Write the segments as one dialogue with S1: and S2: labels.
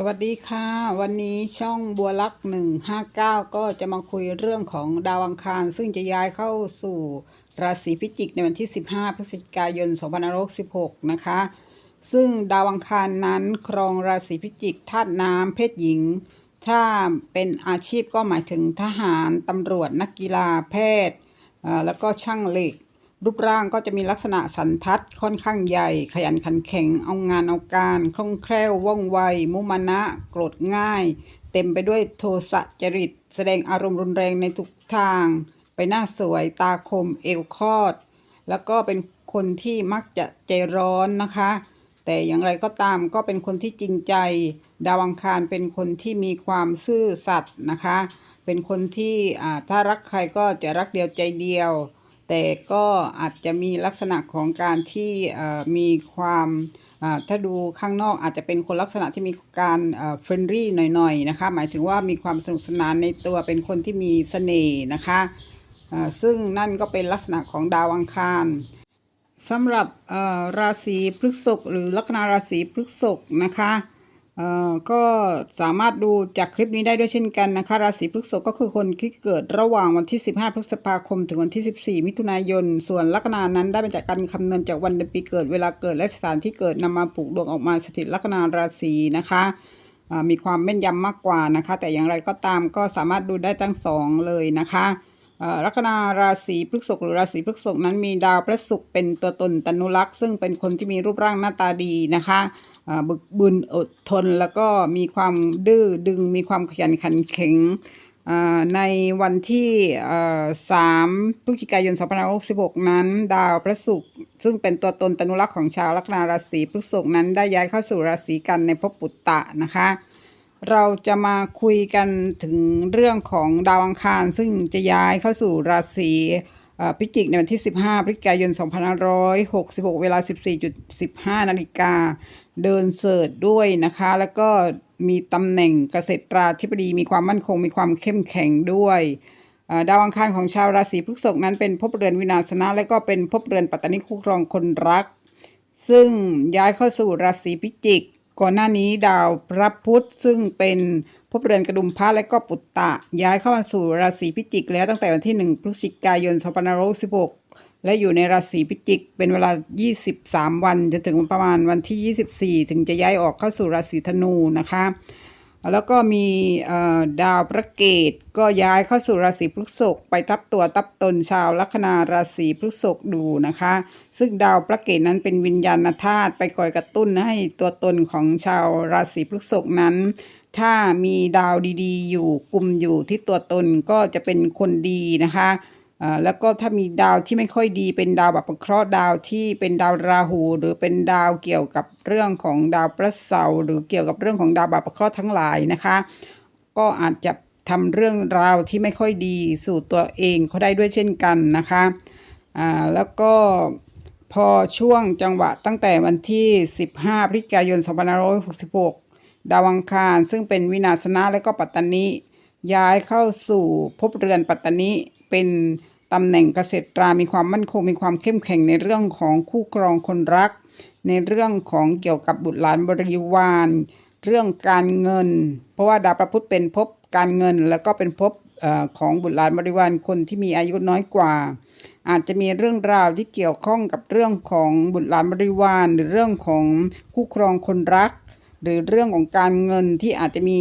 S1: สวัสดีค่ะ วันนี้ช่องบัวลักษ์159ก็จะมาคุยเรื่องของดาวอังคาร ซึ่งจะย้ายเข้าสู่ราศีพิจิกในวันที่ 15 พฤศจิกายน 2566 นะคะ ซึ่งดาวอังคารนั้นครองราศีพิจิกธาตุน้ำเพศหญิง ถ้าเป็นอาชีพก็หมายถึงทหารตำรวจนักกีฬาแพทย์แล้วก็ช่างเหล็ก รูปร่างก็จะมีลักษณะสันทัดค่อนข้างใหญ่ ขยันขันแข็ง เอางานเอาการ คล่องแคล่วว่องไว มุมานะ โกรธง่าย เต็มไปด้วยโทสะจริต แสดงอารมณ์รุนแรงในทุกทาง ไปหน้าสวย ตาคม เอวคอด แล้วก็เป็นคนที่มักจะใจร้อนนะคะ แต่อย่างไรก็ตามก็เป็นคนที่จริงใจ ดาวังคารเป็นคนที่มีความซื่อสัตย์นะคะ เป็นคนที่ถ้ารักใครก็จะรักเดียวใจเดียว แต่ก็อาจจะมีลักษณะของการที่มีความถ้าดูข้างนอกอาจจะเป็นคนลักษณะที่มีการเฟรนลี่หน่อยๆนะคะ หมายถึงว่ามีความสนุกสนานในตัวเป็นคนที่มีเสน่ห์นะคะซึ่งนั่นก็เป็นลักษณะของดาวอังคารสำหรับราศีพฤษภหรือลัคนาราศีพฤษภนะคะ เอ่อก็สามารถดูจากคลิปนี้ได้ด้วยเช่นกันนะคะ ราศีพฤษภก็คือคนที่เกิดระหว่างวันที่ 15 พฤษภาคม ถึงวันที่ 14 มิถุนายน ส่วนลัคนานั้นได้มาจากการคำนวณจากวันเดือนปีเกิดเวลาเกิดและสถานที่เกิดนำมาผูกดวงออกมาสถิตลัคนาราศีนะคะมีความแม่นยำมากกว่านะคะ แต่อย่างไรก็ตามก็สามารถดูได้ทั้งสองเลยนะคะ ลัคนาราศีพฤษภหรือราศีพฤษภนั้นมีดาวพระศุกร์เป็นตัวตนตนุลักษณ์ซึ่งเป็นคนที่มีรูปร่างหน้าตาดีนะคะบึกบึนอดทนแล้วก็มีความดื้อดึงมีความขยันขันแข็งในวันที่3พฤศจิกายน2566 นั้น ดาวพระศุกร์ซึ่งเป็นตัวตนตนุรักษ์ของชาวลัคนาราศีพฤษภนั้นได้ย้ายเข้าสู่ราศีกันในภพปุตตะนะคะ เราจะมาคุยกันถึงเรื่องของดาวอังคาร ซึ่งจะย้ายเข้าสู่ราศีพิจิกในวันที่ 15 พฤศจิกายน 2566 เวลา 14.15 นาฬิกา เดินเสิร์ชด้วยนะคะ แล้วก็มีตำแหน่งเกษตราธิบดี มีความมั่นคง มีความเข้มแข็งด้วยดาวอังคารของชาวราศีพฤษภนั้นเป็นภพเรือนวินาศนะ และก็เป็นภพเรือนปัตตานิคู่ครองคนรัก ซึ่งย้ายเข้าสู่ราศีพิจิก ก่อนหน้านี้ดาวพระพุธซึ่งเป็นภพเรือนกระดุมพระและก็ปุตตะ ย้ายเข้ามาสู่ราศีพิจิก แล้วตั้งแต่วันที่ 1 พฤศจิกายน 2516และอยู่ในราศีพิจิก เป็นเวลา 23 วันจนถึงประมาณวันที่ 24 ถึงจะย้ายออกเข้าสู่ราศีธนูนะคะ แล้วก็มีดาวพระเกตก็ย้ายเข้าสู่ราศีพฤษภไปทับตัวทับตนชาวลัคนาราศีพฤษภดูนะคะ ซึ่งดาวพระเกตนั้นเป็นวิญญาณธาตุไปคอยกระตุ้นให้ตัวตนของชาวราศีพฤษภนั้น ถ้ามีดาวดีๆ อยู่กลุ่มอยู่ที่ตัวตนก็จะเป็นคนดีนะคะ อ่าแล้วก็ถ้ามีดาวที่ไม่ค่อยดีเป็นดาวแบบเคราะห์ดาวที่เป็นดาวราหู หรือเป็นดาวเกี่ยวกับเรื่องของดาวพระเสาร์หรือเกี่ยวกับเรื่องของดาวแบบเคราะห์ทั้งหลายนะคะ ก็อาจจะทำเรื่องราวที่ไม่ค่อยดีสู่ตัวเองเขาได้ด้วยเช่นกันนะคะอ่าแล้วก็พอช่วงจังหวะตั้งแต่วันที่ 15พฤศจิกายน2566 ดาวอังคาร ซึ่งเป็นวินาศนะและก็ปัตตานิย้ายเข้าสู่ภพเรือนปัตตานิ เป็นตำแหน่งเกษตรามีความมั่นคงมีความเข้มแข็งในเรื่องของคู่ครองคนรัก ในเรื่องของเกี่ยวกับบุตรหลานบริวารเรื่องการเงิน เพราะว่าดาวพระพุธเป็นภพการเงิน แล้วก็เป็นภพอของบุตรหลานบริวารคนที่มีอายุน้อยกว่า อาจจะมีเรื่องราวที่เกี่ยวข้องกับเรื่องของบุตรหลานบริวาร หรือเรื่องของคู่ครองคนรัก หรือเรื่องของการเงินที่อาจจะมี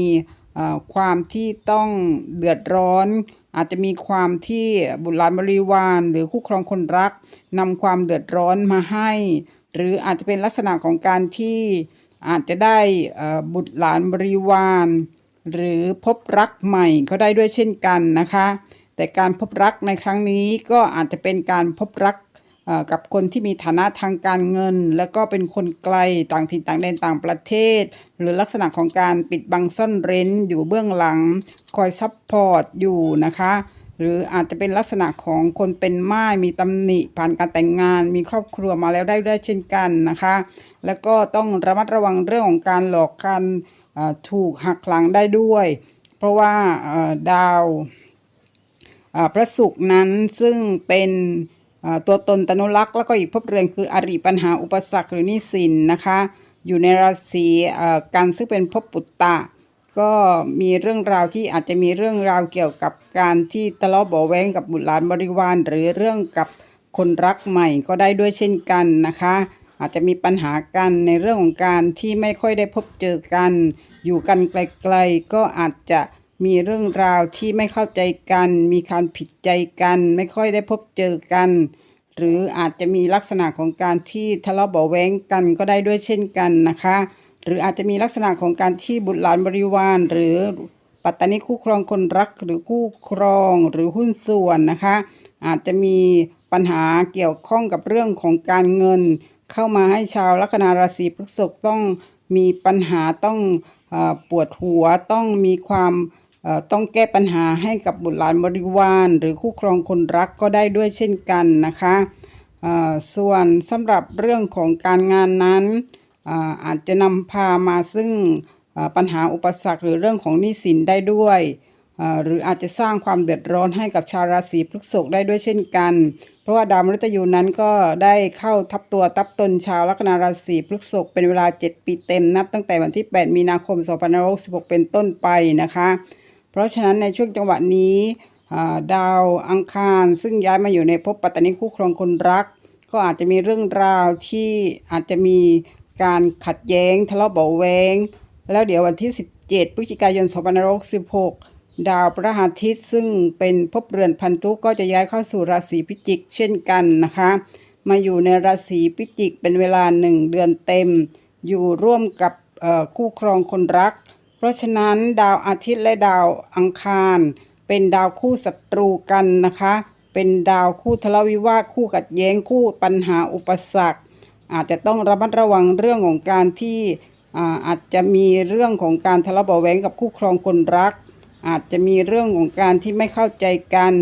S1: ความที่ต้องเดือดร้อน อาจจะมีความที่บุตรหลานบริวาร หรือคู่ครองคนรักนำความเดือดร้อนมาให้ หรืออาจจะเป็นลักษณะของการที่อาจจะได้บุตรหลานบริวาร หรือพบรักใหม่ก็ได้ด้วยเช่นกันนะคะ แต่การพบรักในครั้งนี้ก็อาจจะเป็นการพบรัก กับคนที่มีฐานะทางการเงิน แล้วก็เป็นคนไกลต่างถิ่นต่างแดนต่างประเทศ หรือลักษณะของการปิดบังซ่อนเร้นอยู่เบื้องหลัง คอยซัพพอร์ตอยู่นะคะ หรืออาจจะเป็นลักษณะของคนเป็นม่ายมีตำหนิผ่านการแต่งงาน มีครอบครัวมาแล้วได้ด้วยเช่นกันนะคะ แล้วก็ต้องระมัดระวังเรื่องของการหลอกการถูกหักหลังได้ด้วย เพราะว่าดาวพระศุกร์นั้นซึ่งเป็น ตัวตนตนุลักษ์แล้วก็อีกภพเรือนคืออริปัญหาอุปสรรคหรือนิสินนะคะ อยู่ในราศีกันซึ่งเป็นภพปุตตะ ก็มีเรื่องราวที่อาจจะมีเรื่องราวเกี่ยวกับการที่ทะเลาะเบาะแว้งกับบุตรหลานบริวาร หรือเรื่องกับคนรักใหม่ก็ได้ด้วยเช่นกันนะคะ อาจจะมีปัญหากันในเรื่องของการที่ไม่ค่อยได้พบเจอกัน อยู่กันไกลๆก็อาจจะ มีเรื่องราวที่ไม่เข้าใจกัน มีการผิดใจกัน ไม่ค่อยได้พบเจอกัน หรืออาจจะมีลักษณะของการที่ทะเลาะเบาแว้งกันก็ได้ด้วยเช่นกันนะคะ หรืออาจจะมีลักษณะของการที่บุตรหลานบริวาร หรือปัตตานีคู่ครองคนรักหรือคู่ครองหรือหุ้นส่วนนะคะ อาจจะมีปัญหาเกี่ยวข้องกับเรื่องของการเงิน เข้ามาให้ชาวลัคนาราศีพฤษภต้องมีปัญหาต้องอปวดหัวต้องมีความ ต้องแก้ปัญหาให้กับบุตรหลานบริวาร หรือคู่ครองคนรักก็ได้ด้วยเช่นกันนะคะส่วนสำหรับเรื่องของการงานนั้นอาอาจจะนำพามาซึ่งปัญหาอุปสรรคหรือเรื่องของหนี้สินได้ด้วยหรืออาจจะสร้างความเดือดร้อนให้กับชาวราศีพฤษภได้ด้วยเช่นกัน เพราะว่าดาวมฤตยูนั้นก็ได้เข้าทับตัวทับตนชาวลัคนาราศีพฤษภเป็นเวลา 7 ปีเต็มนับตั้งแต่วันที่ 8 มีนาคม 2566 เป็นต้นไปนะคะ ราะฉะนั้นในช่วงจังหวะนี้ดาวอังคารซึ่งย้ายมาอยู่ในภพปัตตานีคู่ครองคนรัก ก็อาจจะมีเรื่องราวที่อาจจะมีการขัดแย้งทะเลาะเบาแวงแล้วเดี๋ยววันที่ 17พฤศจิกายน2566 ดาวพระอาทิตย์ซึ่งเป็นภพเรือนพันธุก็จะย้ายเข้าสู่ราศีพิจิก เช่นกันนะคะ มาอยู่ในราศีพิจิกเป็นเวลาหนึ่งเดือนเต็ม อยู่ร่วมกับคู่ครองคนรัก เพราะฉะนั้นดาวอาทิตย์และดาวอังคาร เป็นดาวคู่ศัตรูกันนะคะ เป็นดาวคู่ทะเลาะวิวาทคู่ขัดแย้งคู่ปัญหาอุปสรรค อาจจะต้องระมัดระวังเรื่องของการที่อาอาจจะมีเรื่องของการทะเลาะเบาะแว้งกับคู่ครองคนรัก อาจจะมีเรื่องของการที่ไม่เข้าใจกัน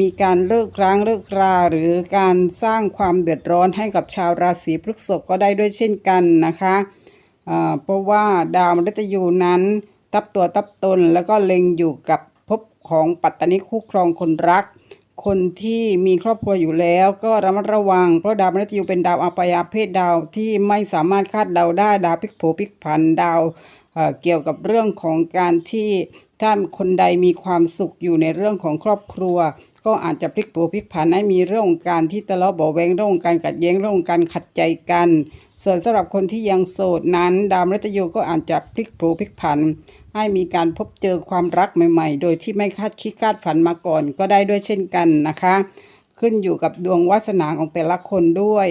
S1: มีการเลิกร้างเลิกราหรือการสร้างความเดือดร้อนให้กับชาวราศีพฤษภก็ได้ด้วยเช่นกันนะคะ เพราะว่าดาวมฤตยูนั้น ทับตัวทับตนแล้วก็เล็งอยู่กับภพของปัตตานีคู่ครองคนรัก คนที่มีครอบครัวอยู่แล้วก็ระมัดระวัง เพราะดาวมฤตยูเป็นดาวอัปยาเพศดาวที่ไม่สามารถคาดเดาได้ดาวพลิกโผพลิกผันดาวเเกี่ยวกับเรื่องของการที่ถ้าคนใดมีความสุขอยู่ในเรื่องของครอบครัว ก็อาจจะพลิกโผพลิกผันให้มีเรื่องการที่ทะเลาะเบาแวงเรื่องการขัดแย้งเรื่องการขัดใจกัน ส่วนสำหรับคนที่ยังโสดนั้น ดาวมฤตยูก็อาจจะพลิกโผพลิกผัน ให้มีการพบเจอความรักใหม่ ๆ โดยที่ไม่คาดคิดคาดฝันมาก่อนก็ได้ด้วยเช่นกันนะคะ ขึ้นอยู่กับดวงวาสนาของแต่ละคนด้วย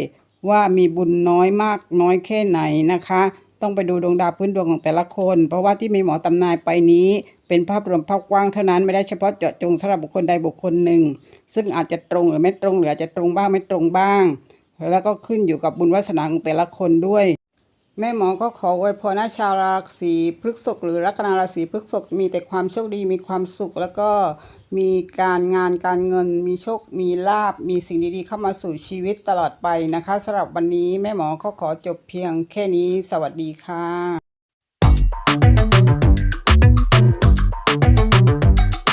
S1: ว่ามีบุญน้อยมากน้อยแค่ไหนนะคะ ต้องไปดูดวงดาวพื้นดวงของแต่ละคน เพราะว่าที่มีหมอตำนายไปนี้ เป็นภาพรวมภาพกว้างเท่านั้นไม่ได้เฉพาะเจาะจงสำหรับบุคคลใดบุคคลหนึ่ง ซึ่งอาจจะตรงหรือไม่ตรงหรืออาจจะตรงบ้างไม่ตรงบ้าง แล้วก็ขึ้นอยู่กับบุญวาสนาของแต่ละคนด้วย แม่หมอก็ขออวยพรให้ชาวราศีพฤษภหรือลัคนาราศีพฤษภมีแต่ความโชคดีมีความสุข แล้วก็มีการงานการเงิน มีโชค มีลาบ มีสิ่งดีๆ เข้ามาสู่ชีวิตตลอดไปนะคะสำหรับวันนี้แม่หมอก็ขอจบเพียงแค่นี้ สวัสดีค่ะ